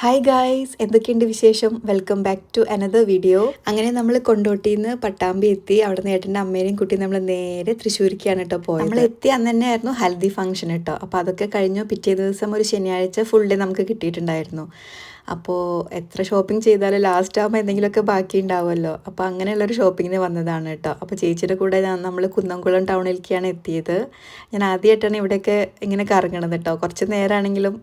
Hi guys എന്തൊക്കെയുണ്ട് വിശേഷം? Welcome back to another video അങ്ങനെ നമ്മൾ കൊണ്ടോട്ടിയിൽ നിന്ന് പട്ടാമ്പി എത്തി. അവിടെ നിന്ന് ഏട്ടന്റെ അമ്മേനെയും കുട്ടി നമ്മൾ നേരെ തൃശ്ശൂരിക്കാണ് കേട്ടോ പോയത്. നമ്മൾ എത്തി അന്ന് തന്നെയായിരുന്നു ഹൽദി ഫംഗ്ഷൻ കേട്ടോ. അപ്പോൾ അതൊക്കെ കഴിഞ്ഞു. പിറ്റേ ദിവസം ഒരു ശനിയാഴ്ച ഫുൾ ഡേ നമുക്ക് കിട്ടിയിട്ടുണ്ടായിരുന്നു. അപ്പോൾ എത്ര ഷോപ്പിംഗ് ചെയ്താലും ലാസ്റ്റ് ആകുമ്പോൾ എന്തെങ്കിലുമൊക്കെ ബാക്കി ഉണ്ടാവുമല്ലോ. അപ്പോൾ അങ്ങനെയുള്ളൊരു ഷോപ്പിങ്ങിന് വന്നതാണ് കേട്ടോ. അപ്പോൾ ചേച്ചിയുടെ കൂടെ നമ്മൾ കുന്നംകുളം ടൗണിലേക്കാണ് എത്തിയത്. ഞാൻ ആദ്യമായിട്ടാണ് ഇവിടെയൊക്കെ ഇങ്ങനെ കറങ്ങണത് കേട്ടോ. കുറച്ച് നേരമാണെങ്കിലും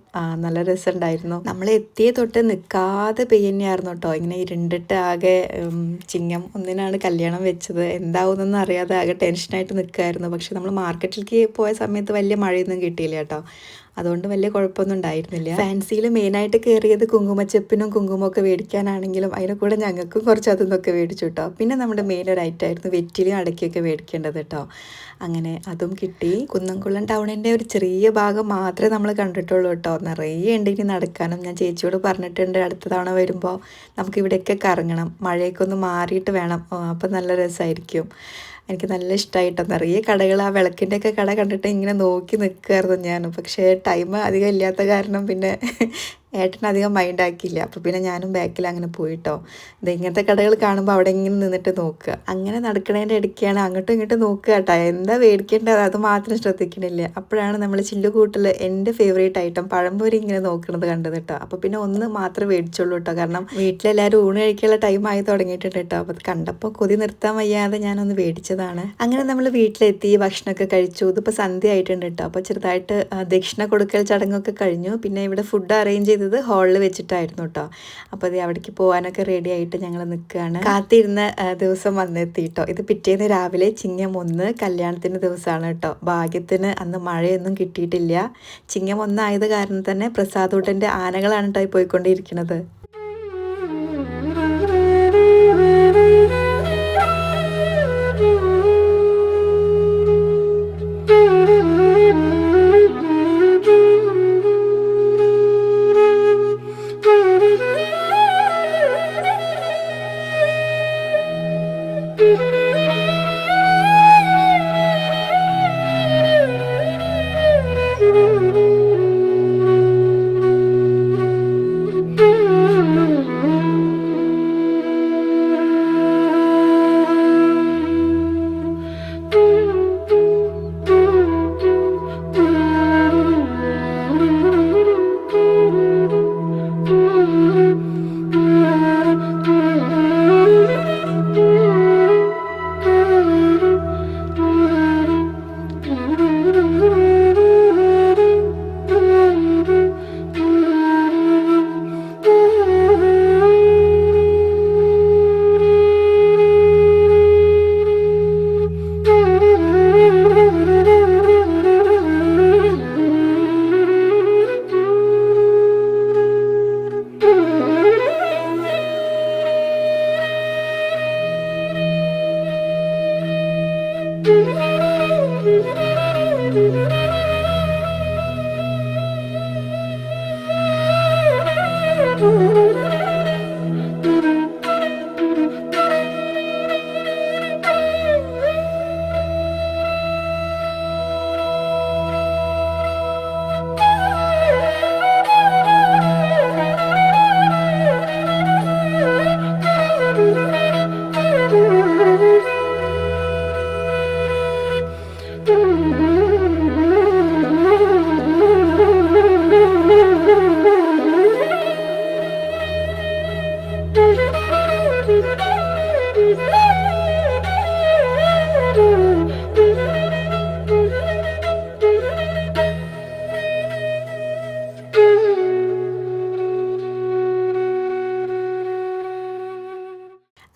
നല്ല രസമുണ്ടായിരുന്നു. നമ്മൾ എത്തിയ തൊട്ട് നിൽക്കാതെ പെയ്യന്നെയായിരുന്നു കേട്ടോ. ഇങ്ങനെ ഇരുണ്ടിട്ട് ആകെ ചിങ്ങം ഒന്നിനാണ് കല്യാണം വെച്ചത്. എന്താവുമെന്നൊന്നും അറിയാതെ ആകെ ടെൻഷനായിട്ട് നിൽക്കുമായിരുന്നു പക്ഷെ നമ്മൾ മാർക്കറ്റിലേക്ക് പോയ സമയത്ത് വലിയ മഴയൊന്നും കിട്ടിയില്ല കേട്ടോ. അതുകൊണ്ട് വലിയ കുഴപ്പമൊന്നും ഉണ്ടായിരുന്നില്ല. ഫാൻസിയിൽ മെയിനായിട്ട് കയറിയത് കുങ്കുമച്ചെപ്പിനും കുങ്കുമൊക്കെ മേടിക്കാനാണെങ്കിലും അതിന്റെ കൂടെ ഞങ്ങൾക്കും കുറച്ച് അതൊന്നൊക്കെ മേടിച്ചു കേട്ടോ പിന്നെ നമ്മുടെ മെയിൻ ഒരു ഐറ്റം ആയിരുന്നു വെറ്റിലും അടക്കിയൊക്കെ മേടിക്കേണ്ടത് കേട്ടോ അങ്ങനെ അതും കിട്ടി. കുന്നംകുളം ടൗണിന്റെ ഒരു ചെറിയ ഭാഗം മാത്രമേ നമ്മൾ കണ്ടിട്ടുള്ളൂ കേട്ടോ നിറയെ ഉണ്ട് ഇനി നടക്കാനും. ഞാൻ ചേച്ചിയോട് പറഞ്ഞിട്ടുണ്ട് അടുത്ത തവണ വരുമ്പോൾ നമുക്ക് ഇവിടെയൊക്കെ കറങ്ങണം. മഴയൊക്കെ ഒന്ന് മാറിയിട്ട് വേണം. അപ്പം നല്ല രസമായിരിക്കും. എനിക്ക് നല്ല ഇഷ്ടമായിട്ടോ നിറയെ കടകൾ ആ വിളക്കിന്റെയൊക്കെ കട കണ്ടിട്ട് ഇങ്ങനെ നോക്കി നിൽക്കുമായിരുന്നു ഞാൻ പക്ഷേ ടൈം അധികം ഇല്ലാത്ത കാരണം പിന്നെ ഏട്ടൻ അധികം മൈൻഡ് ആക്കിയില്ല. അപ്പോൾ പിന്നെ ഞാനും ബാക്കിൽ അങ്ങനെ പോയിട്ടോ. ഇത് ഇങ്ങനത്തെ കടകൾ കാണുമ്പോൾ അവിടെ ഇങ്ങനെ നിന്നിട്ട് നോക്കുക. അങ്ങനെ നടക്കണേന്റെ ഇടയ്ക്കാണ് അങ്ങോട്ടും ഇങ്ങോട്ടും നോക്കുക കേട്ടോ. എന്താ മേടിക്കേണ്ടത് അത് മാത്രം ശ്രദ്ധിക്കണില്ല. അപ്പോഴാണ് നമ്മൾ ചില്ലുകൂട്ടിൽ എന്റെ ഫേവറേറ്റ് ഐറ്റം പഴംപൊരി ഇങ്ങനെ നോക്കുന്നത് കണ്ടത് കേട്ടോ. അപ്പോൾ പിന്നെ ഒന്ന് മാത്രമേ മേടിച്ചുള്ളൂ കേട്ടോ. കാരണം വീട്ടിലെല്ലാവരും ഊണ് കഴിക്കാനുള്ള ടൈം ആയി തുടങ്ങിയിട്ടുണ്ട് കേട്ടോ. അപ്പോൾ അത് കണ്ടപ്പോൾ കൊതി നിർത്താൻ വയ്യാതെ ഞാനൊന്ന് മേടിച്ചതാണ്. അങ്ങനെ നമ്മൾ വീട്ടിലെത്തി ഭക്ഷണമൊക്കെ കഴിച്ചു. ഇതിപ്പോൾ സന്ധ്യ ആയിട്ടുണ്ട് കേട്ടോ. അപ്പോൾ ചെറുതായിട്ട് ദക്ഷിണ കൊടുക്കൽ ചടങ്ങൊക്കെ കഴിഞ്ഞു. പിന്നെ ഇവിടെ ഫുഡ് അറേഞ്ച് ചെയ്ത് ചെയ്തത് ഹാളിൽ വെച്ചിട്ടായിരുന്നു കേട്ടോ അപ്പോൾ അത് അവിടേക്ക് പോകാനൊക്കെ റെഡി ആയിട്ട് ഞങ്ങൾ നിൽക്കുകയാണ് കാത്തിരുന്ന ദിവസം വന്നെത്തി കേട്ടോ ഇത് പിറ്റേന്ന് രാവിലെ ചിങ്ങം ഒന്ന് കല്യാണത്തിന്റെ ദിവസമാണ് കേട്ടോ ഭാഗ്യത്തിന് അന്ന് മഴയൊന്നും കിട്ടിയിട്ടില്ല. ചിങ്ങം ഒന്നായത് കാരണം തന്നെ പ്രസാദൂട്ടന്റെ ആനകളാണ് കേട്ടോ പോയിക്കൊണ്ടിരിക്കുന്നത് Música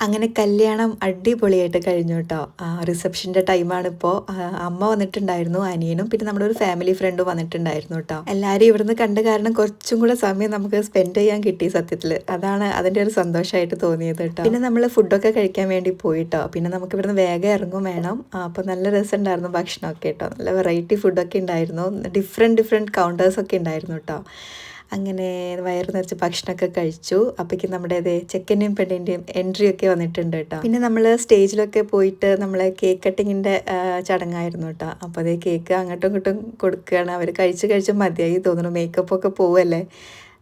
അങ്ങനെ കല്യാണം അടിപൊളിയായിട്ട് കഴിഞ്ഞു കേട്ടോ. റിസപ്ഷന്റെ ടൈമാണ് ഇപ്പോ. അമ്മ വന്നിട്ടുണ്ടായിരുന്നു അനിയനും പിന്നെ നമ്മുടെ ഒരു ഫാമിലി ഫ്രണ്ടും വന്നിട്ടുണ്ടായിരുന്നു കേട്ടോ. എല്ലാവരും ഇവിടുന്ന് കണ്ട കാരണം കുറച്ചും കൂടെ സമയം നമുക്ക് സ്പെൻഡ് ചെയ്യാൻ കിട്ടി സത്യത്തിൽ അതാണ് അതിന്റെ ഒരു സന്തോഷമായിട്ട് തോന്നിയത് കേട്ടോ. പിന്നെ നമ്മൾ ഫുഡൊക്കെ കഴിക്കാൻ വേണ്ടി പോയിട്ടോ പിന്നെ നമുക്ക് ഇവിടുന്ന് വേഗം ഇറങ്ങും വേണം. അപ്പോൾ നല്ല രസം ഉണ്ടായിരുന്നു ഭക്ഷണമൊക്കെ കേട്ടോ. നല്ല വെറൈറ്റി ഫുഡൊക്കെ ഉണ്ടായിരുന്നു. ഡിഫറെന്റ് ഡിഫറെന്റ് കൗണ്ടേഴ്സൊക്കെ ഉണ്ടായിരുന്നു കേട്ടോ. അങ്ങനെ വയറ് നിറച്ച് ഭക്ഷണമൊക്കെ കഴിച്ചു. അപ്പോഴേക്കും നമ്മുടെ അതെ ചെക്കന്റെയും പെണ്ണിന്റെയും എൻട്രി ഒക്കെ വന്നിട്ടുണ്ട് കേട്ടോ. പിന്നെ നമ്മൾ സ്റ്റേജിലൊക്കെ പോയിട്ട് നമ്മളെ കേക്ക് കട്ടിങ്ങിന്റെ ചടങ്ങായിരുന്നു കേട്ടോ. അപ്പോൾ അതേ കേക്ക് അങ്ങോട്ടും ഇങ്ങോട്ടും കൊടുക്കുകയാണ്. അവർ കഴിച്ച് കഴിച്ച് മതിയായി തോന്നുന്നു. മേക്കപ്പൊക്കെ പോവല്ലേ?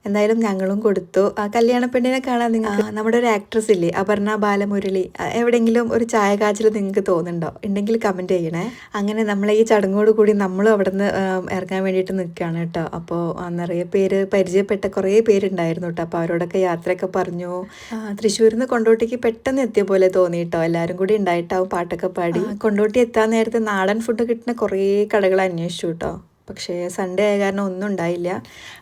എന്തായാലും ഞങ്ങളും കൊടുത്തു. ആ കല്യാണ പെണ്ണിനെ കാണാൻ നിങ്ങൾ നമ്മുടെ ഒരു ആക്ട്രസ് ഇല്ലേ? അപർണ ബാലമുരളി. എവിടെയെങ്കിലും ഒരു ചായ കാച്ചിൽ നിങ്ങൾക്ക് തോന്നുന്നുണ്ടോ? ഉണ്ടെങ്കിൽ കമന്റ് ചെയ്യണേ. അങ്ങനെ നമ്മളെ ഈ ചടങ്ങോട് കൂടി നമ്മളും അവിടെ നിന്ന് ഇറങ്ങാൻ വേണ്ടിയിട്ട് നിൽക്കുകയാണ് കേട്ടോ. അപ്പോൾ നിറയെ പേര് പരിചയപ്പെട്ട കുറേ പേരുണ്ടായിരുന്നു കേട്ടോ. അപ്പോൾ അവരോടൊക്കെ യാത്രയൊക്കെ പറഞ്ഞു. തൃശ്ശൂരിൽ നിന്ന് കൊണ്ടോട്ടിക്ക് പെട്ടെന്ന് എത്തിയ പോലെ തോന്നി കേട്ടോ. എല്ലാവരും കൂടി ഉണ്ടായിട്ടാവും പാട്ടൊക്കെ പാടി. കൊണ്ടോട്ടി എത്താൻ നേരത്തെ നാടൻ ഫുഡ് കിട്ടുന്ന കുറേ കടകൾ അന്വേഷിച്ചു കേട്ടോ. പക്ഷേ സൺഡേ ആയ കാരണം ഒന്നും ഉണ്ടായില്ല.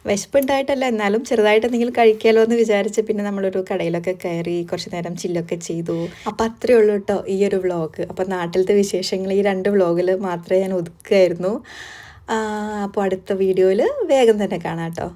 വിശപ്പ് ഉണ്ടായിട്ടല്ല എന്നാലും ചെറുതായിട്ട് എന്തെങ്കിലും കഴിക്കാലോ എന്ന് വിചാരിച്ച് പിന്നെ നമ്മളൊരു കടയിലൊക്കെ കയറി കുറച്ച് നേരം ചില്ലൊക്കെ ചെയ്തു. അപ്പം അത്രയേ ഉള്ളൂ കേട്ടോ ഈ ഒരു വ്ളോഗ്. അപ്പം നാട്ടിലത്തെ വിശേഷങ്ങൾ ഈ രണ്ട് വ്ളോഗിൽ മാത്രമേ ഞാൻ ഒതുക്കുകയായിരുന്നു. അപ്പോൾ അടുത്ത വീഡിയോയിൽ വേഗം തന്നെ കാണാം കേട്ടോ